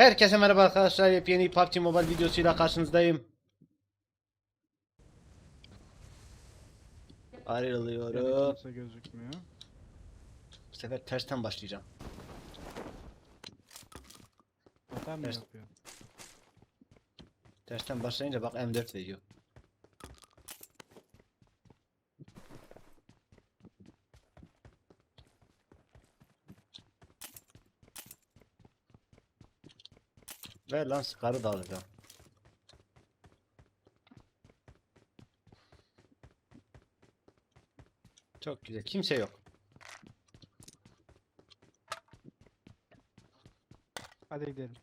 Herkese merhaba arkadaşlar. Yepyeni PUBG Mobile videosuyla karşınızdayım. Ayrılıyorum. Kimse gözükmüyor. Bu sefer tersten başlayacağım. Hata mı Ters- yapıyor? Tersten başlayınca bak M4 veriyor. Ver lan sıkarı da alacağım. Çok güzel. Kimse yok. Hadi gidelim.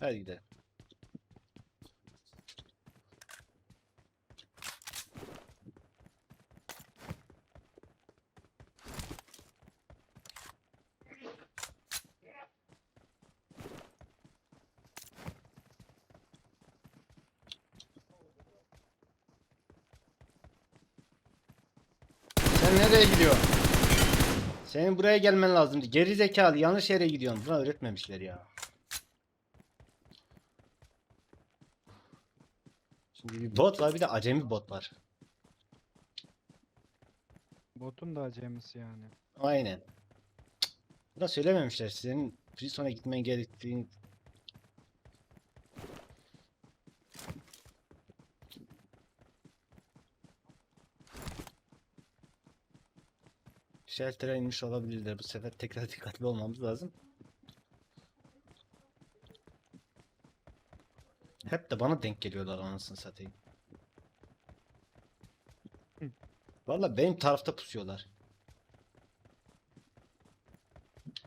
Hadi gidelim. Sen nereye gidiyorsun? Senin buraya gelmen lazımdı. Geri zekalı yanlış yere gidiyorsun. Buna öğretmemişler ya. Şimdi bir bot var bir de acemi bot var. Botun da acemisi yani. Aynen. Cık. Bu da söylememişler. Senin Prison'a gitmen gerektiğini Shelter'a inmiş olabilirler. Bu sefer tekrar dikkatli olmamız lazım. Hep de bana denk geliyorlar anasını satayım. Valla benim tarafta pusuyorlar.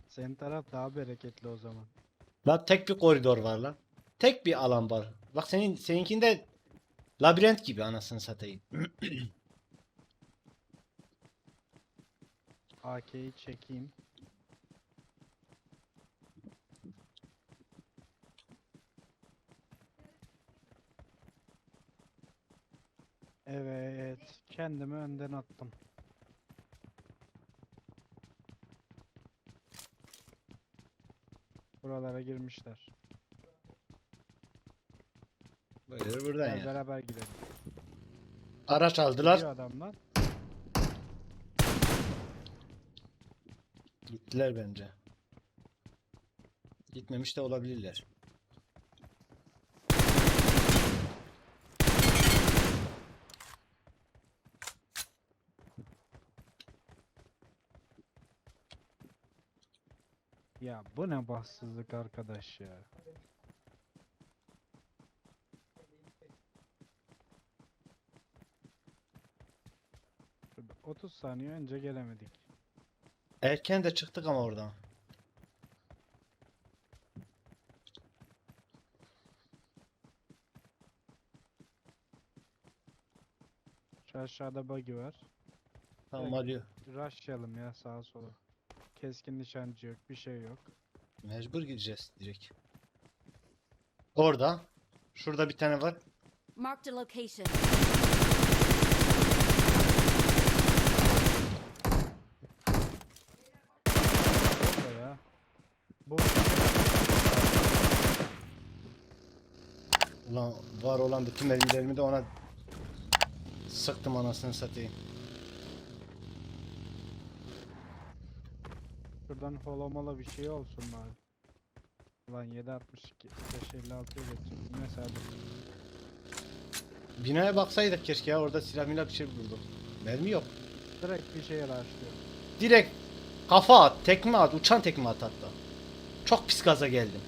Senin taraf daha bereketli o zaman. Lan tek bir koridor var lan. Tek bir alan var. Bak senin seninkinde labirent gibi anasını satayım. AK'yi çekeyim. Evet, kendimi önden attım. Buralara girmişler. Böyle buradan Gel ya. beraber gidelim. Araç aldılar. Gidiyor adamlar. Gittiler bence. Gitmemiş de olabilirler. Ya bu ne bahtsızlık arkadaş ya. Şurada 30 saniye önce gelemedik. Erken de çıktık ama oradan. Şu aşağıda buggy var. Tamam Evet. hadi. Rushlayalım ya sağa sola. Keskin nişancı yok, bir şey yok. Mecbur gideceğiz direkt. Orada. Şurada bir tane var. Marked a location. Orada ya. Bu Ulan var olan bütün mermilerimi de ona sıktım anasını satayım. şuradan holomola bir şey olsun bari. Ulan 762 556 üretim. Mesela Binaya baksaydık keşke ya orada silah milah bir şey buldum. Mermi yok. direkt bir şeye rushlıyor. Direkt kafa at, tekme at, uçan tekme at hatta. Çok pis gaza geldim.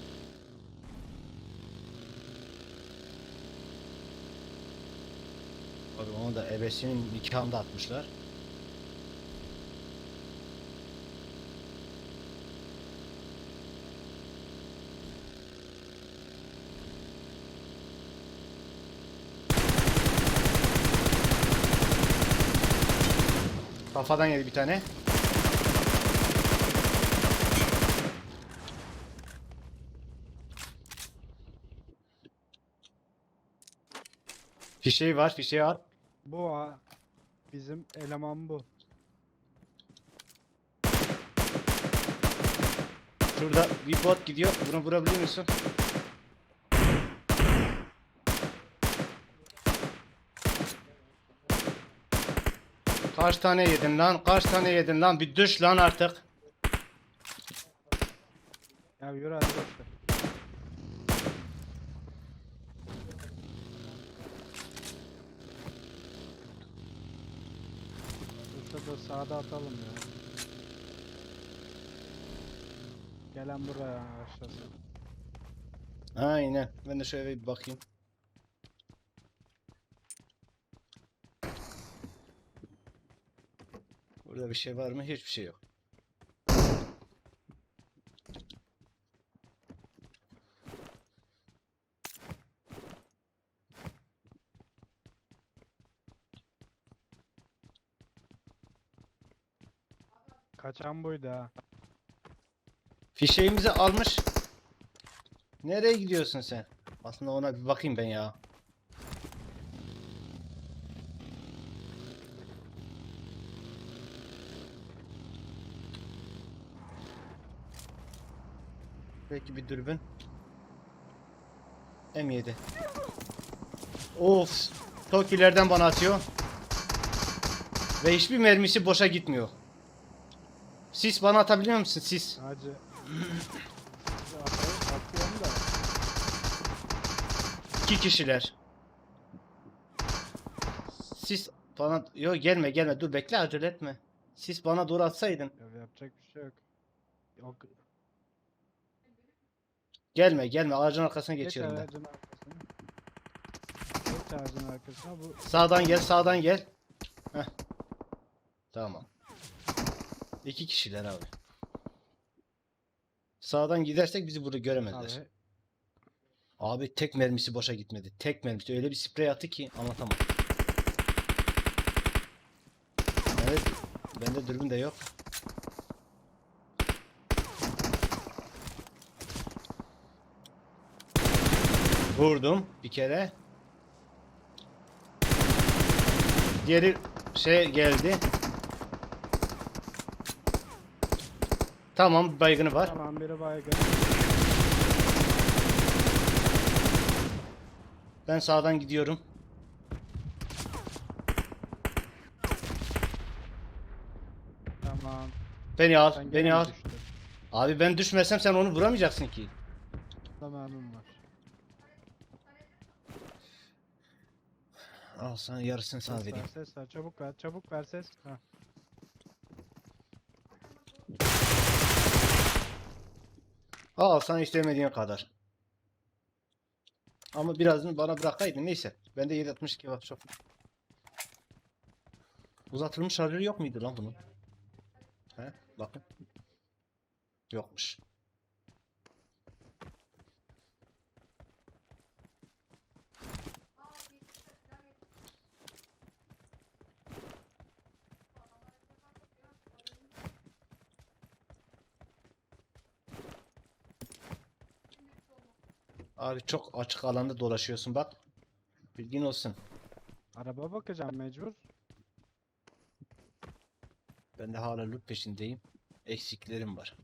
Abi onu da ebesinin nikahında atmışlar. Kafadan yedi bir tane. Fişeği var, fişeği at. Bu ha. Bizim eleman bu. Şurada bir bot gidiyor. Bunu vurabiliyor musun? Kaç tane yedin lan? Kaç tane yedin lan? Bir düş lan artık. Ya yürü hadi boş. Dur sağda atalım ya. Gelen buraya başlasın. Aynen. Ben de şöyle bir bakayım. Burada bir şey var mı? Hiçbir şey yok. Kaçan buydu ha. Fişeğimizi almış. Nereye gidiyorsun sen? Aslında ona bir bakayım ben ya. Belki bir dürbün. M7. Of. Çok ileriden bana atıyor. Ve hiçbir mermisi boşa gitmiyor. Sis bana atabiliyor musun sis? Hacı. Atayım, atıyorum da. İki kişiler. Sis bana... Yok gelme gelme dur bekle acele etme. Sis bana doğru atsaydın. Ya yapacak bir şey yok. Yok. Gelme gelme ağacın arkasına Geç geçiyorum ben. ağacın arkasına. Geç ağacın arkasına. Bu Sağdan gel sağdan gel. Heh. Tamam. İki kişiler abi. Sağdan gidersek bizi burada göremezler. abi Abi tek mermisi boşa gitmedi. Tek mermisi öyle bir sprey attı ki anlatamam. Evet. Bende dürbün de yok. Vurdum bir kere. Diğeri şey geldi. Tamam baygını var. tamam biri baygın. Ben sağdan gidiyorum. Tamam. Beni al, Sen beni gene al. düştün? Abi ben düşmesem sen onu vuramayacaksın ki. Zamanım var. Al sana yarısını sana Ses ver, vereyim. ses ver. Çabuk ver, çabuk ver ses. Heh. Al sana istemediğin kadar. Ama birazını bana bırakaydın neyse. Bende 762 var çok. Uzatılmış şarjörü yok muydu lan bunun? He? Bakın. Yokmuş. Abi çok açık alanda dolaşıyorsun bak. Bilgin olsun. Araba bakacağım mecbur. Ben de hala loot peşindeyim. Eksiklerim var.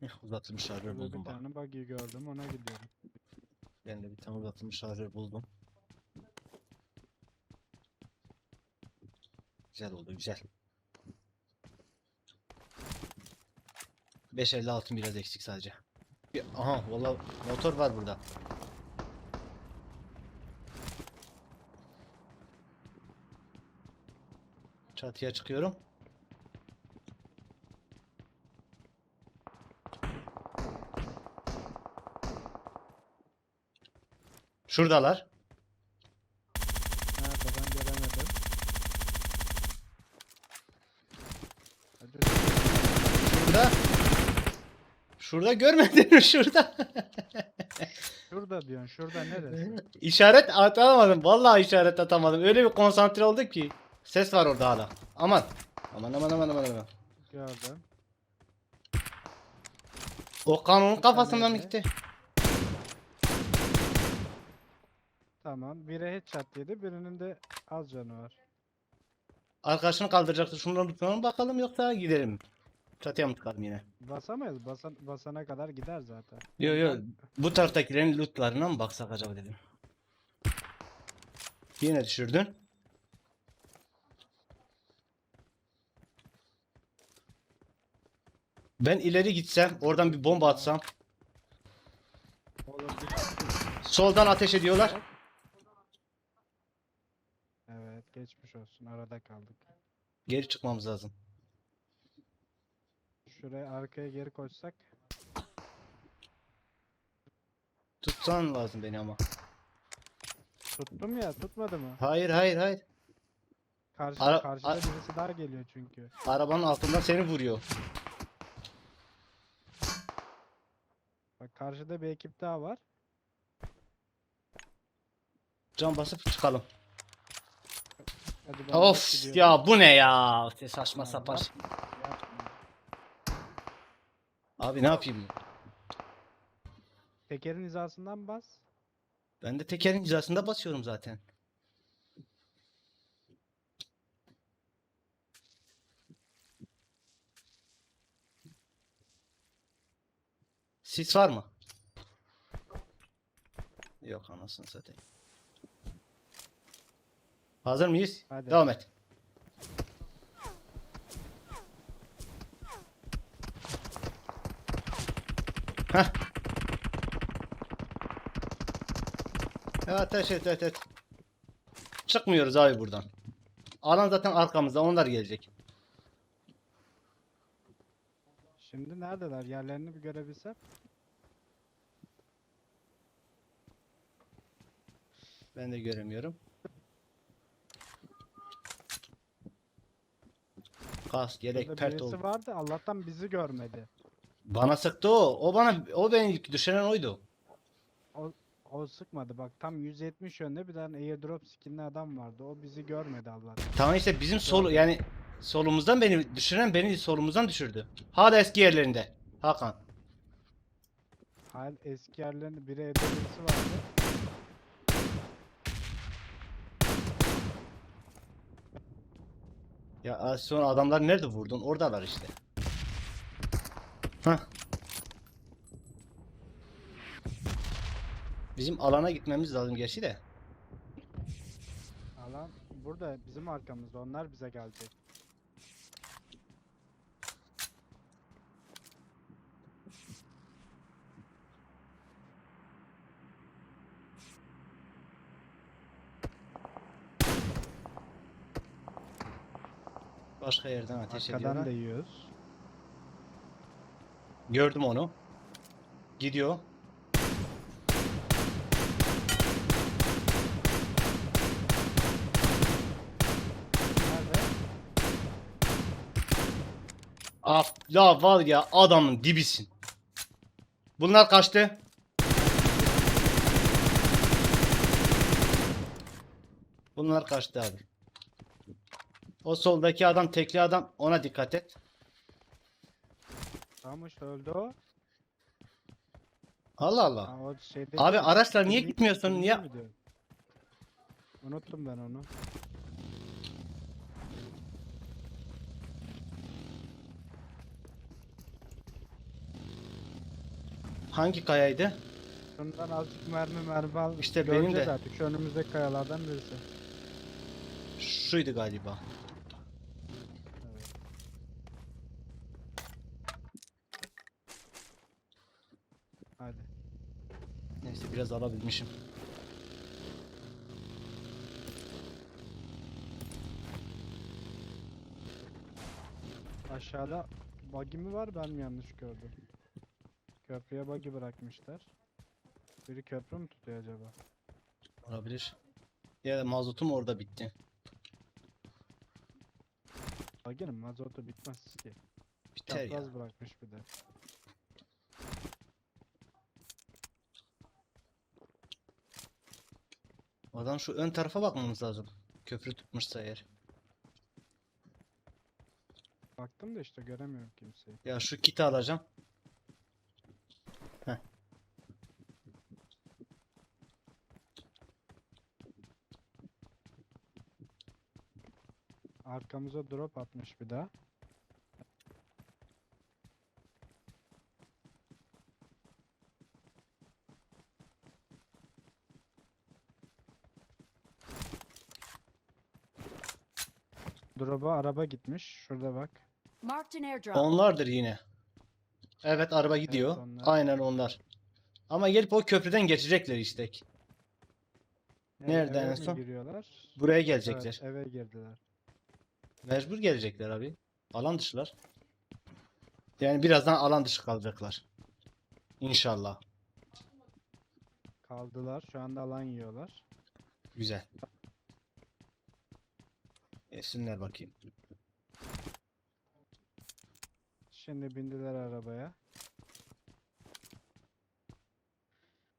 Heh, Uzatılmış şarjör bir buldum bak. tane buggy gördüm ona gidiyorum. Ben de bir tane uzatılmış şarjör buldum. Güzel oldu güzel. 556 biraz eksik sadece. Bir, aha vallahi motor var burada. Çatıya çıkıyorum. Şuradalar. Nerede ben göremedim. Hadi. Şurada. Şurada görmedin mi şurada? Şurada diyorsun. Şurada neresi? İşaret atamadım. Vallahi işaret atamadım. Öyle bir konsantre olduk ki. Ses var orada hala. Aman. Aman aman aman aman aman. Gördüm. O kanonun kafasından gitti? Tamam. Biri headshot yedi. Birinin de az canı var. Arkadaşını kaldıracaktı. Şunları tutalım bakalım yoksa gidelim. Çatıya mı çıkalım yine? Basamayız. Basan, basana kadar gider zaten. Yo yo. Bu taraftakilerin lootlarına mı baksak acaba dedim. Yine düşürdün. Ben ileri gitsem, oradan bir bomba atsam. Soldan ateş ediyorlar. Evet geçmiş olsun arada kaldık. Geri çıkmamız lazım. Şuraya arkaya geri koşsak. Tutsan lazım beni ama. Tuttum ya tutmadı mı? Hayır, hayır, hayır. Karşı, Ara- karşıda a- birisi daha geliyor çünkü. Arabanın altından seni vuruyor. Bak karşıda bir ekip daha var. Can basıp çıkalım. Hadi ben Of gidiyorum. ya bu ne ya? Saçma sapan. Abi ne yapayım? Tekerin hizasından bas. Ben de tekerin hizasında basıyorum zaten. Sis var mı? Yok anasını satayım. Hazır mıyız? Hadi. Devam et. Heh. Ya ateş et et et. Çıkmıyoruz abi buradan. Alan zaten arkamızda onlar gelecek. Şimdi neredeler? Yerlerini bir görebilsem. Ben de göremiyorum. Kas gerek Burada pert birisi oldu. vardı. Allah'tan bizi görmedi. Bana sıktı o. O bana o beni düşüren oydu. O sıkmadı. Bak tam 170 yönde bir tane airdrop skinli adam vardı. O bizi görmedi Allah'tan. Tamam işte bizim sol yani solumuzdan beni düşüren beni solumuzdan düşürdü. Hala eski yerlerinde. Hakan. Hal eski yerlerinde evde birisi vardı. Ya az sonra adamlar nerede vurdun? Oradalar işte. Hah. Bizim alana gitmemiz lazım gerçi de. Alan burada bizim arkamızda. Onlar bize gelecek. Başka yerden ateş Arkadan ediyorlar. da yiyoruz. Gördüm onu. Gidiyor. Nerede? Ah, la var ya adamın dibisin. Bunlar kaçtı. Bunlar kaçtı abi. O soldaki adam tekli adam ona dikkat et. İşte öldü o. Allah Allah. Ha, o şeyde Abi değil, araçla niye gitmiyorsun? kimliği Niye? Unuttum ben onu. Hangi kayaydı? Şundan azıcık mermi mermi al. İşte benim Göreceğiz de. artık. Şu önümüzdeki kayalardan birisi. Şuydu galiba. Evet. Hadi. Neyse biraz alabilmişim. Aşağıda buggy mi var ben mi yanlış gördüm? Köprüye buggy bırakmışlar. Biri köprü mü tutuyor acaba? Olabilir. Ya da mazotum orada bitti. Buggy'nin mazotu bitmez ki. Biter ya. Çapraz bırakmış bir de. Oradan şu ön tarafa bakmamız lazım. Köprü tutmuşsa eğer. Baktım da işte göremiyorum kimseyi. Ya şu kiti alacağım. Heh. Arkamıza drop atmış bir daha. Drop'a araba gitmiş. Şurada bak. Marked an airdrop. Onlardır yine. Evet araba gidiyor. onlar. Aynen onlar. Ama gelip o köprüden geçecekler işte. Yani Nerede eve en son? giriyorlar? Buraya Evet, gelecekler. eve girdiler. Mecbur gelecekler abi. Alan dışılar. Yani birazdan alan dışı kalacaklar. İnşallah. Kaldılar. Şu anda alan yiyorlar. Güzel. Yesinler bakayım. Şimdi bindiler arabaya.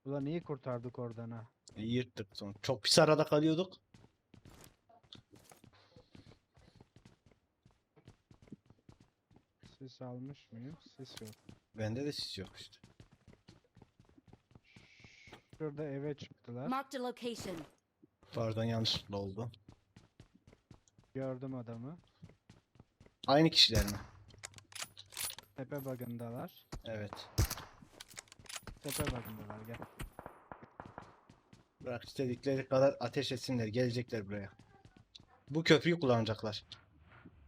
Ulan iyi kurtardık oradan ha. İyi Yırttık son. Çok pis arada kalıyorduk. Sis almış mıyım? Sis yok. Bende de sis yok işte. Şurada eve çıktılar. Marked a location. Pardon yanlışlıkla oldu. Gördüm adamı. Aynı kişiler mi? Tepe bagındalar. Evet. Tepe bagındalar gel. Bırak istedikleri kadar ateş etsinler. Gelecekler buraya. Bu köprüyü kullanacaklar.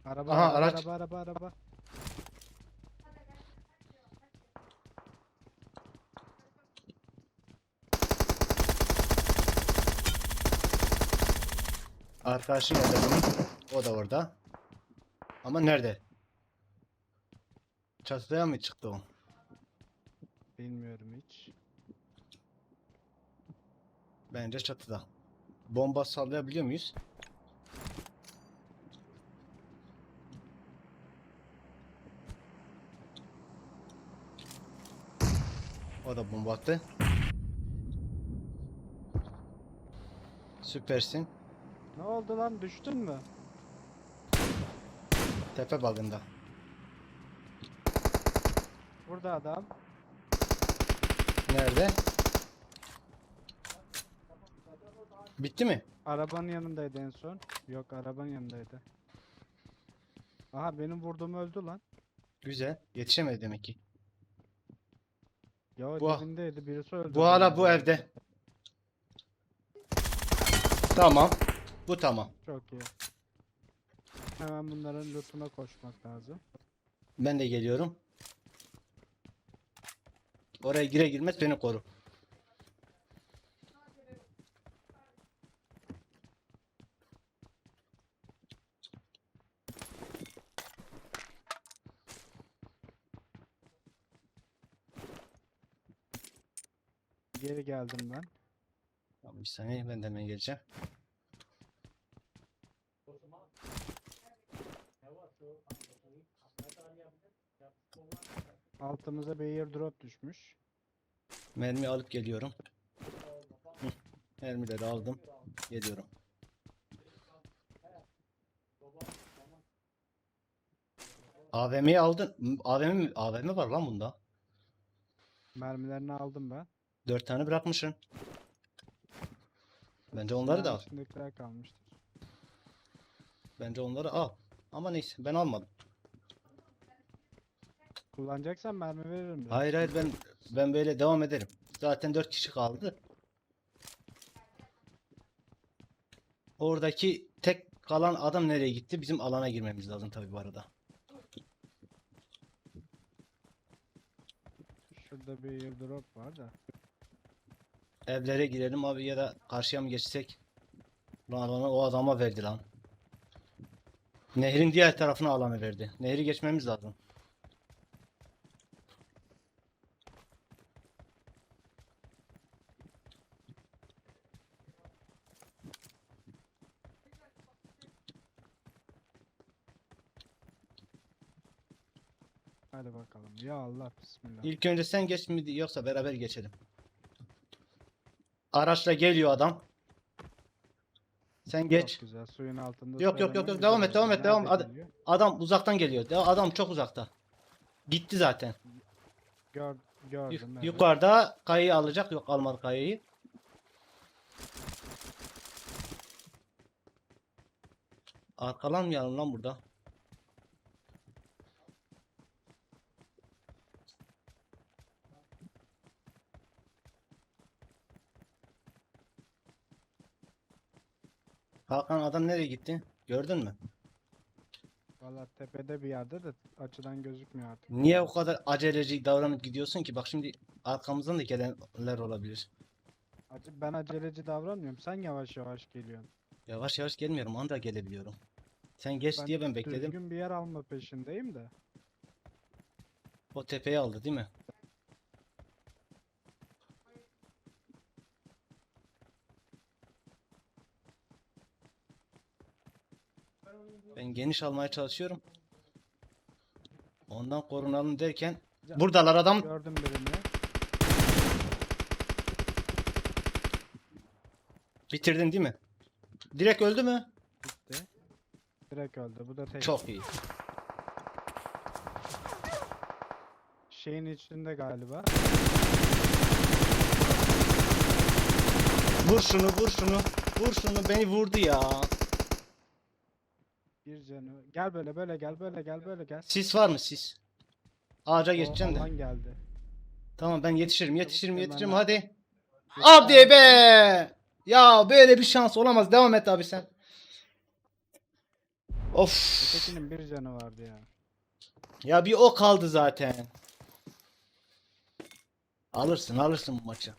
Araba Aha, araba, araç. araba araba araba. Arkadaşım nerede bunun? O da orada. Ama nerede? Çatıya mı çıktı o? Bilmiyorum hiç. Bence çatıda. Bomba sallayabiliyor muyuz? O da bomba attı. Süpersin. Ne oldu lan düştün mü? Tepe bagında. Burada adam. Nerede? Bitti mi? Arabanın yanındaydı en son. Yok arabanın yanındaydı. Aha benim vurduğum öldü lan. Güzel. Yetişemedi demek ki. Ya Bu- dibindeydi birisi öldü. Bu hala bu evde. Tamam. Bu tamam. Çok iyi. Hemen bunların lootuna koşmak lazım. Ben de geliyorum. Oraya gire girmez beni koru. Geri geldim ben. Tamam, bir saniye ben de hemen geleceğim. Altımıza bir airdrop düşmüş. Mermi alıp geliyorum. Mermileri aldım. Geliyorum. AVM'yi aldın. AVM? AVM var lan bunda. Mermilerini aldım ben. Dört tane bırakmışsın. Bence onları da al. İçindekiler kalmıştır. Bence onları al. Ama neyse ben almadım. Kullanacaksan mermi veririm. biraz. Hayır hayır ben ben böyle devam ederim. Zaten 4 kişi kaldı. Oradaki tek kalan adam nereye gitti? Bizim alana girmemiz lazım tabii bu arada. Şurada bir airdrop var da. Evlere girelim abi ya da karşıya mı geçsek? Lan alanı o adama verdi lan. Nehrin diğer tarafına alanı verdi. Nehri geçmemiz lazım. Hadi bakalım. Ya Allah bismillah. İlk önce sen geç mi yoksa beraber geçelim. Araçla geliyor adam. Sen geç. Çok güzel. Suyun altında. Yok, yok, yok, yok. Devam et, devam et, devam et. geliyor? Adam uzaktan geliyor. Adam çok uzakta. Gitti zaten. Gör, Yuk- gördüm. evet. yukarıda kayayı alacak. Yok almadı kayayı. Arkalanmayalım lan burada. Hakan adam nereye gitti? Gördün mü? Valla tepede bir yerde de açıdan gözükmüyor artık. Niye o kadar aceleci davranıp gidiyorsun ki? Bak şimdi arkamızdan da gelenler olabilir. Acı, ben aceleci davranmıyorum. Sen yavaş yavaş geliyorsun. Yavaş yavaş gelmiyorum. Anda gelebiliyorum. Sen geç diye ben bekledim. Düzgün bir yer alma peşindeyim de. O tepeyi aldı değil mi? Ben geniş almaya çalışıyorum. Ondan korunalım derken buradalar adam. Gördüm birini. Bitirdin değil mi? Direkt öldü mü? Gitti. Direkt öldü. Bu da tek. Çok iyi. Şeyin içinde galiba. Vur şunu, vur şunu. Vur şunu. Beni vurdu ya. Bir canı. Gel böyle böyle gel böyle gel böyle gel. Sis var mı sis? Ağaca geçeceğim de. alan geldi. Tamam ben yetişirim, yetişirim, yetişirim. Hadi. Hadi be! Ya böyle bir şans olamaz. Devam et abi sen. Of. Ötekinin bir canı vardı ya. Ya bir o kaldı zaten. Alırsın, alırsın bu maçı.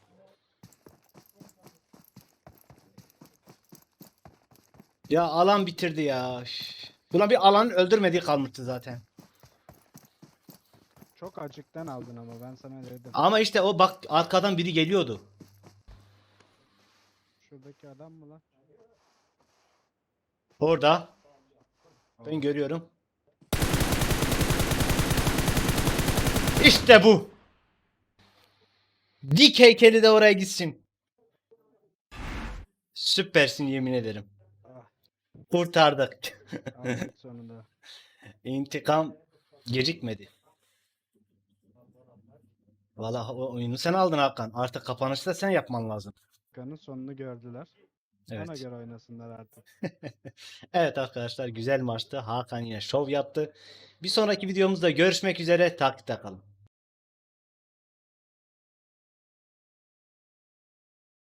Ya alan bitirdi ya. Buna bir alan öldürmediği kalmıştı zaten. Çok açıktan aldın ama ben sana dedim. Ama işte o bak arkadan biri geliyordu. Şuradaki adam mı lan? Orada. Ben görüyorum. İşte bu. Dik heykeli de oraya gitsin. Süpersin yemin ederim. Kurtardık. aldık sonunda. İntikam gecikmedi. Vallahi o oyunu sen aldın Hakan. Artık kapanışta sen yapman lazım. Kanın sonunu gördüler. Ona Evet. göre oynasınlar artık. Evet arkadaşlar güzel maçtı. Hakan yine şov yaptı. Bir sonraki videomuzda görüşmek üzere. Takipte kalın.